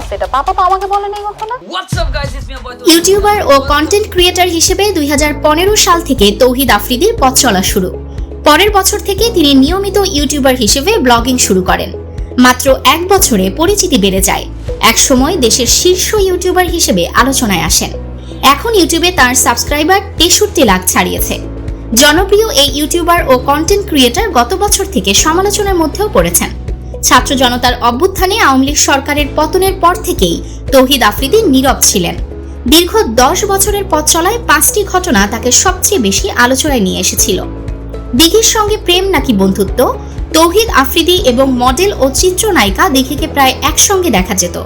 বলছে এটা পাপা তো আমাকে বলে নাই কখনো. ইউটিউবার ও কন্টেন্ট ক্রিয়েটর হিসেবে দুই হাজার পনেরো সাল থেকে তৌহিদ আফ্রিদির পথ চলা শুরু। পরের বছর থেকে তিনি নিয়মিত ইউটিউবার হিসেবে ব্লগিং শুরু করেন। মাত্র এক বছরে পরিচিতি বেড়ে যায়। একসময় দেশের শীর্ষ ইউটিউবার হিসেবে আলোচনায় আসেন। এখন ইউটিউবে তার সাবস্ক্রাইবার তেষট্টি লাখ ছাড়িয়েছে। জনপ্রিয় এই ইউটিউবার ও কন্টেন্ট ক্রিয়েটর গত বছর থেকে সমালোচনার মধ্যেও পড়েছেন। ছাত্র জনতার অভ্যুত্থানে আওয়ামী লীগ সরকারের পতনের পর থেকেই তৌহিদ আফ্রিদি নীরব ছিলেন। দীর্ঘ দশ বছরের পথ চলায় পাঁচটি ঘটনা তাকে সবচেয়ে বেশি আলোচনায় নিয়ে এসেছিল। দিঘির সঙ্গে প্রেম নাকি বন্ধুত্ব? তৌহিদ আফ্রিদি এবং মডেল ও চিত্রনায়িকা দিঘিকে প্রায় একসঙ্গে দেখা যেত।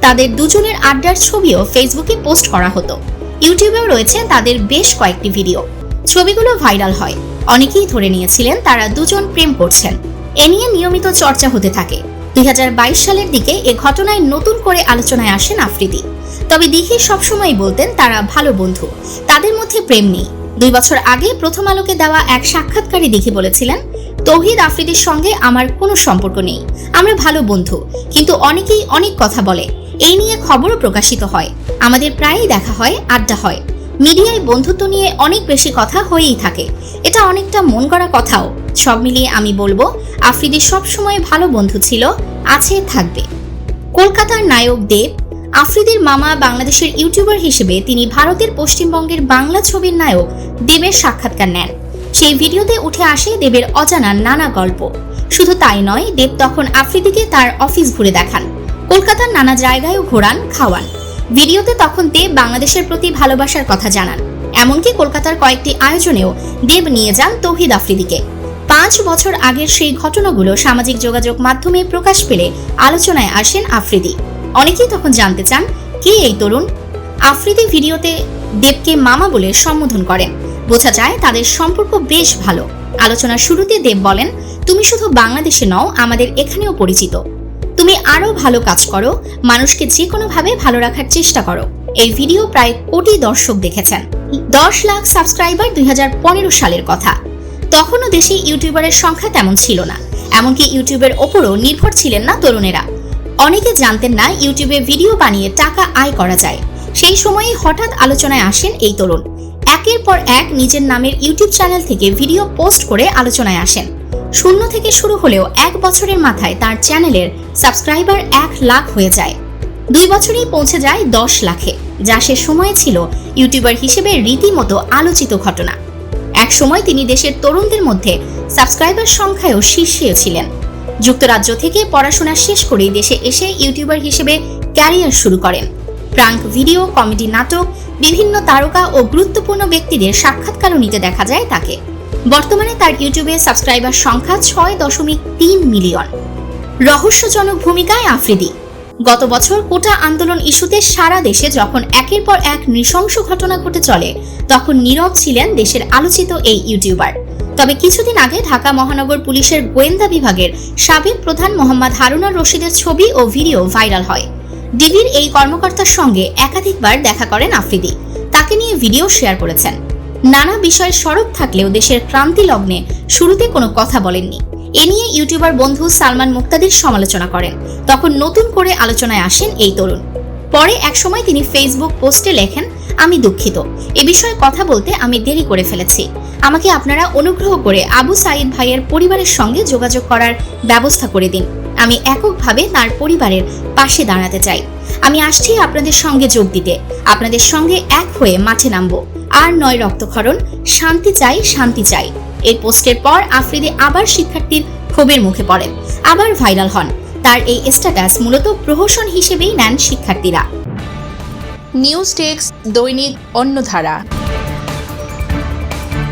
তাদের দুজনের আড্ডার ছবিও ফেসবুকে পোস্ট করা হতো। ইউটিউবেও রয়েছে তাদের বেশ কয়েকটি ভিডিও। ছবিগুলো ভাইরাল হয়। অনেকেই ধরে নিয়েছিলেন তারা দুজন প্রেম করছেন। এ নিয়ে নিয়মিত চর্চা হতে থাকে। দুই হাজার বাইশ সালের দিকে এ ঘটনায় নতুন করে আলোচনায় আসেন আফ্রিদি। তবে দিঘি সবসময় বলতেন তারা ভালো বন্ধু, তাদের মধ্যে প্রেম নেই। দুই বছর আগে প্রথম আলোকে দেওয়া এক সাক্ষাৎকারে দিঘি বলেছিলেন, তৌহিদ আফ্রিদির সঙ্গে আমার কোনো সম্পর্ক নেই। আমরা ভালো বন্ধু, কিন্তু অনেকেই অনেক কথা বলে। এই নিয়ে খবরও প্রকাশিত হয়। আমাদের প্রায়ই দেখা হয়, আড্ডা হয়। মিডিয়ায় বন্ধুত্ব নিয়ে অনেক বেশি কথা হয়েই থাকে। এটা অনেকটা মন করা কথাও। সব মিলিয়ে আমি বলব, আফ্রিদি সবসময় ভালো বন্ধু ছিল, আছে, থাকবে। কলকাতার নায়ক দেব, আফ্রিদির মামা বাংলাদেশের ইউটিউবার হিসেবে তিনি ভারতের পশ্চিমবঙ্গের বাংলা ছবির নায়ক দেবের সাক্ষাৎকার নেন। সেই ভিডিওতে উঠে আসে দেবের অজানা নানা গল্প। শুধু তাই নয়, দেব তখন আফ্রিদিকে তার অফিস ঘুরে দেখান। কলকাতার নানা জায়গায়ও ঘোরান, খাওয়ান। ভিডিওতে তখন দেব বাংলাদেশের প্রতি ভালোবাসার কথা জানান। এমনকি কলকাতার কয়েকটি আয়োজনেও দেব নিয়ে যান তৌহিদ আফ্রিদিকে। পাঁচ বছর আগের সেই ঘটনাগুলো সামাজিক যোগাযোগ মাধ্যমে প্রকাশ পেলে আলোচনায় আসেন আফ্রিদি। অনেকেই তখন জানতে চান, কে এই তরুণ? আফ্রিদি ভিডিওতে দেবকে মামা বলে সম্বোধন করেন। বোঝা যায় তাদের সম্পর্ক বেশ ভালো। আলোচনার শুরুতে দেব বলেন, তুমি শুধু বাংলাদেশে নও, আমাদের এখানেও পরিচিত। তুমি আরও ভালো কাজ করো, মানুষকে যে কোনোভাবে ভালো রাখার চেষ্টা করো। এই ভিডিও প্রায় কোটি দর্শক দেখেছেন। দশ লাখ সাবস্ক্রাইবার দুই হাজার পনেরো সালের কথা। তখনও দেশে ইউটিউবারের সংখ্যা তেমন ছিল না। এমনকি ইউটিউবের ওপরও নির্ভর ছিলেন না তরুণেরা। অনেকে জানতেন না ইউটিউবে ভিডিও বানিয়ে টাকা আয় করা যায়। সেই সময়ে হঠাৎ আলোচনায় আসেন এই তরুণ। একের পর এক নিজের নামের ইউটিউব চ্যানেল থেকে ভিডিও পোস্ট করে আলোচনায় আসেন। শূন্য থেকে শুরু হলেও এক বছরের মাথায় তার চ্যানেলের সাবস্ক্রাইবার এক লাখ হয়ে যায়। দুই বছরেই পৌঁছে যায় দশ লাখে, যা সে সময় ছিল ইউটিউবার হিসেবে রীতিমতো আলোচিত ঘটনা। এক সময় তিনি দেশের তরুণদের মধ্যে সাবস্ক্রাইবার সংখ্যায়ও শীর্ষে ছিলেন। যুক্তরাজ্য থেকে পড়াশোনা শেষ করেই দেশে এসে ইউটিউবার হিসেবে ক্যারিয়ার শুরু করেন। প্রাঙ্ক ভিডিও, কমেডি নাটক, বিভিন্ন তারকা ও গুরুত্বপূর্ণ ব্যক্তিদের সাক্ষাৎকারও নিতে দেখা যায় তাকে। বর্তমানে তার ইউটিউবে সাবস্ক্রাইবার সংখ্যা ছয় দশমিক তিন মিলিয়ন। রহস্যজনক ভূমিকায় আফ্রিদি। গত বছর কোটা আন্দোলন ইস্যুতে সারা দেশে যখন একের পর এক নৃশংস ঘটনা ঘটে চলে, তখন নীরব ছিলেন দেশের আলোচিত এই ইউটিউবার। তবে কিছুদিন আগে ঢাকা মহানগর পুলিশের গোয়েন্দা বিভাগের সাবেক প্রধান মোহাম্মদ হারুনার রশিদের ছবি ও ভিডিও ভাইরাল হয়। ডিবির এই কর্মকর্তার সঙ্গে একাধিকবার দেখা করেন আফ্রিদি। তাকে নিয়ে ভিডিও শেয়ার করেছেন। নানা বিষয়ে সরব থাকলেও দেশের ক্রান্তি লগ্নে শুরুতে কোনো কথা বলেননি। এ নিয়ে ইউটিউবার বন্ধু সালমান মুক্তাদির সমালোচনা করেন। তখন নতুন করে আলোচনায় আসেন এই তরুণ। পরে একসময় তিনি ফেসবুক পোস্টে লেখেন, আমি দুঃখিত। এ বিষয়ে কথা বলতে আমি দেরি করে ফেলেছি। আমাকে আপনারা অনুগ্রহ করে আবু সাইদ ভাইয়ের পরিবারের সঙ্গে যোগাযোগ করার ব্যবস্থা করে দিন। আমি এককভাবে তার পরিবারের পাশে দাঁড়াতে চাই। আমি আসছি আপনাদের সঙ্গে যোগ দিতে। আপনাদের সঙ্গে এক হয়ে মাঠে নামবো। আর নয় রক্তক্ষরণ। শান্তি চাই শান্তি চাই। এর পোস্টের পর আফ্রিদি আবার শিক্ষার্থীর ক্ষোভের মুখে পড়েন আবার ভাইরাল হন। তার এই স্ট্যাটাস মূলত প্রহসন হিসেবেই নেন শিক্ষার্থীরা। নিউজ টেক্স দৈনিক অন্যধারা